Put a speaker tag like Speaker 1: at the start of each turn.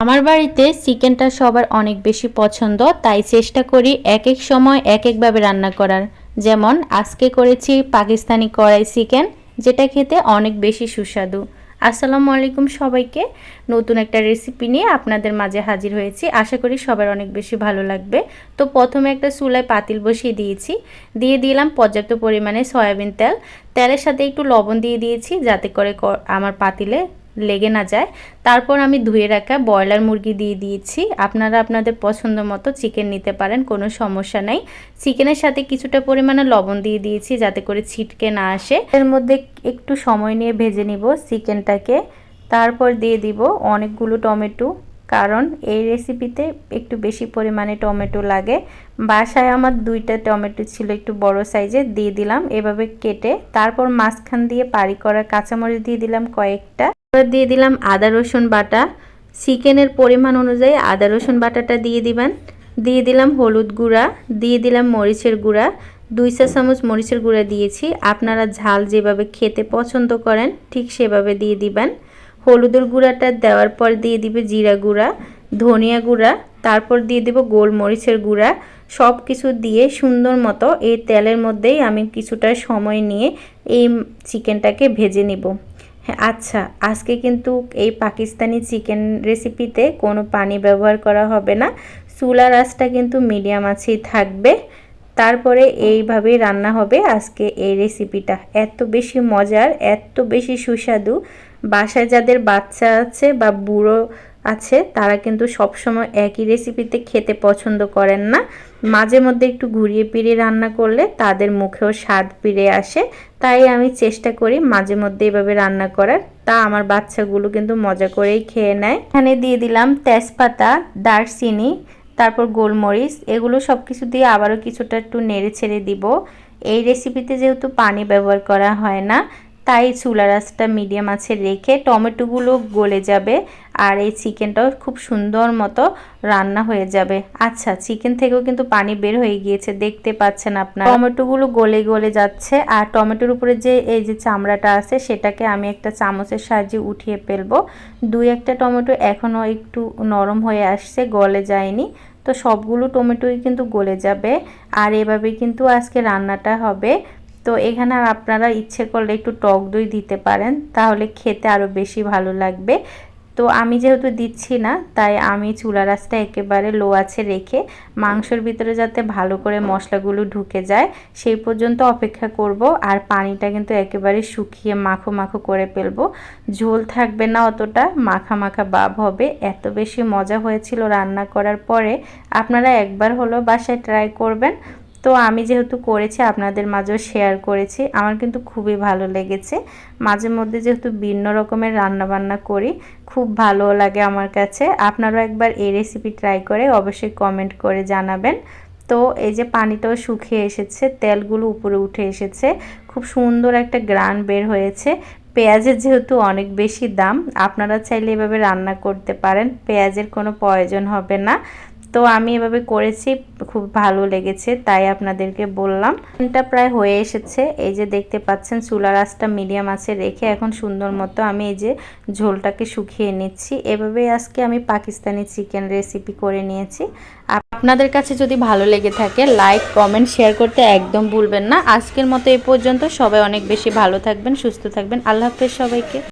Speaker 1: আমার বাড়িতে চিকেনটা সবার অনেক বেশি পছন্দ, তাই চেষ্টা করি এক এক সময় এক একভাবে রান্না করার। যেমন, আজকে করেছি পাকিস্তানি কড়াই চিকেন, যেটা খেতে অনেক বেশি সুস্বাদু। আসসালামু আলাইকুম সবাইকে। নতুন একটা রেসিপি নিয়ে আপনাদের মাঝে হাজির হয়েছি। আশা করি সবার অনেক বেশি ভালো লাগবে। তো প্রথমে একটা চুলায় পাতিল বসিয়ে দিয়েছি। দিয়ে দিলাম পর্যাপ্ত পরিমাণে সয়াবিন তেল। তেলের সাথে একটু লবণ দিয়ে দিয়েছি, যাতে করে আমার পাতিলে লেগে না যায়। তারপর আমি ধুয়ে রাখা ব্রয়লার মুরগি দিয়ে দিয়েছি। আপনারা আপনাদের পছন্দ মতো চিকেন নিতে পারেন, কোনো সমস্যা নেই। চিকেনের সাথে কিছুটা পরিমাণে লবণ দিয়ে দিয়েছি যাতে করে ছিটকে না আসে। এর মধ্যে একটু সময় নিয়ে ভেজে নিব চিকেনটাকে তারপর দিয়ে দিব অনেকগুলো টমেটো, কারণ এই রেসিপিতে একটু বেশি পরিমাণে টমেটো লাগে। বাসায় আমার দুইটা টমেটো ছিল একটু বড় সাইজের দিয়ে দিলাম এভাবে কেটে। তারপর মাঝখান দিয়ে পারি করা কাঁচামরিচ দিয়ে দিলাম কয়েকটা। এবার দিয়ে দিলাম আদা, রসুন বাটা। চিকেনের পরিমাণ অনুযায়ী আদা, রসুন বাটাটা দিয়ে দিবেন। দিয়ে দিলাম হলুদ গুঁড়া, দিয়ে দিলাম মরিচের গুঁড়া। দুই চা চামচ মরিচের গুঁড়া দিয়েছি। আপনারা ঝাল যেভাবে খেতে পছন্দ করেন, ঠিক সেভাবে দিয়ে দিবেন। হলুদের গুঁড়াটা দেওয়ার পর দিয়ে দিবে জিরা গুঁড়া, ধনিয়া গুঁড়া, তারপর দিয়ে দেব গোলমরিচের গুঁড়া। সব কিছু দিয়ে সুন্দর মতো এই তেলের মধ্যেই আমি কিছুটা সময় নিয়ে এই চিকেনটাকে ভেজে নিব। হ্যাঁ আচ্ছা আজকে কিন্তু এই পাকিস্তানি চিকেন রেসিপিতে কোনো পানি ব্যবহার করা হবে না। চুলার রাসটা কিন্তু মিডিয়াম আছেই থাকবে। তারপরে এইভাবেই রান্না হবে আজকে এই রেসিপিটা এত বেশি মজার, এত বেশি সুস্বাদু। বাসায় যাদের বাচ্চা আছে বা বুড়ো আছে, তারা কিন্তু সবসময় একই রেসিপিতে খেতে পছন্দ করেন না। মাঝে মধ্যে একটু ঘুরিয়ে পিড়িয়ে রান্না করলে তাদের মুখেও স্বাদ ফিরে আসে। তাই আমি চেষ্টা করি মাঝে মধ্যে এভাবে রান্না করার। তা আমার বাচ্চাগুলো কিন্তু মজা করেই খেয়ে নেয়। এখানে দিয়ে দিলাম তেজপাতা, দারচিনি, তারপর গোলমরিচ। এগুলো সব কিছু দিয়ে আবারও কিছুটা একটু নেড়ে ছেড়ে দিব। এই রেসিপিতে যেহেতু পানি ব্যবহার করা হয় না তাই চুলার আঁচটা মিডিয়াম আছে রেখে টমেটোগুলো গলে যাবে আর এই চিকেনটাও খুব সুন্দর মতো রান্না হয়ে যাবে। আচ্ছা চিকেন থেকেও কিন্তু পানি বের হয়ে গিয়েছে, দেখতে পাচ্ছেন আপনার। টমেটোগুলো গলে গলে যাচ্ছে আর টমেটোর উপরে যে এই যে চামড়াটা আছে সেটাকে আমি একটা চামচের সাহায্যে উঠিয়ে ফেলব। দুই একটা টমেটো এখনও একটু নরম হয়ে আসছে, গলে যায়নি। তো সবগুলো টমেটোই কিন্তু গলে যাবে। আর এভাবে কিন্তু আজকে রান্নাটা হবে। তো এখানে আপনারা ইচ্ছে করলে একটু টক দই দিতে পারেন, তাহলে খেতে আরও বেশি ভালো লাগবে। তো আমি যেহেতু দিচ্ছি না, তাই আমি চুলা রাসটা একেবারে লো আছে রেখে মাংসের ভিতরে যাতে ভালো করে মশলাগুলো ঢুকে যায়, সেই পর্যন্ত অপেক্ষা করব আর পানিটা কিন্তু একেবারে শুকিয়ে মাখো মাখো করে ফেলব। ঝোল থাকবে না অতটা, মাখা মাখা ভাব হবে। এত বেশি মজা হয়েছিল রান্না করার পরে, আপনারা একবার হলো বাসায় ট্রাই করবেন। তো আমি যেহেতু করেছি, আপনাদের মাঝেও শেয়ার করেছি, আমার কিন্তু খুবই ভালো লেগেছে। মাঝে মধ্যে যেহেতু ভিন্ন রকমের রান্নাবান্না করি, খুব ভালো লাগে আমার কাছে। আপনারাও একবার এই রেসিপি ট্রাই করে অবশ্যই কমেন্ট করে জানাবেন। তো এই যে পানিটাও শুকিয়ে এসেছে, তেলগুলো উপরে উঠে এসেছে, খুব সুন্দর একটা গ্রান বের হয়েছে। পেঁয়াজের যেহেতু অনেক বেশি দাম, আপনারা চাইলে এভাবে রান্না করতে পারেন, পেঁয়াজের কোনো প্রয়োজন হবে না। তো আমি এভাবে করেছি, খুব ভালো লেগেছে, তাই আপনাদেরকে বললাম। এটা প্রায় হয়ে এসেছে, এই যে দেখতে পাচ্ছেন চুলার আঁচটা মিডিয়াম আছে রেখে এখন সুন্দর মতো আমি এই যে ঝোলটাকে শুকিয়ে নিচ্ছি। এভাবেই আজকে আমি পাকিস্তানি চিকেন রেসিপি করে নিয়েছি। আপনাদের কাছে যদি ভালো লেগে থাকে লাইক কমেন্ট শেয়ার করতে একদম ভুলবেন না। আজকের মতো এই পর্যন্ত, সবাই অনেক বেশি ভালো থাকবেন, সুস্থ থাকবেন। আল্লাহ হাফেজ সবাইকে।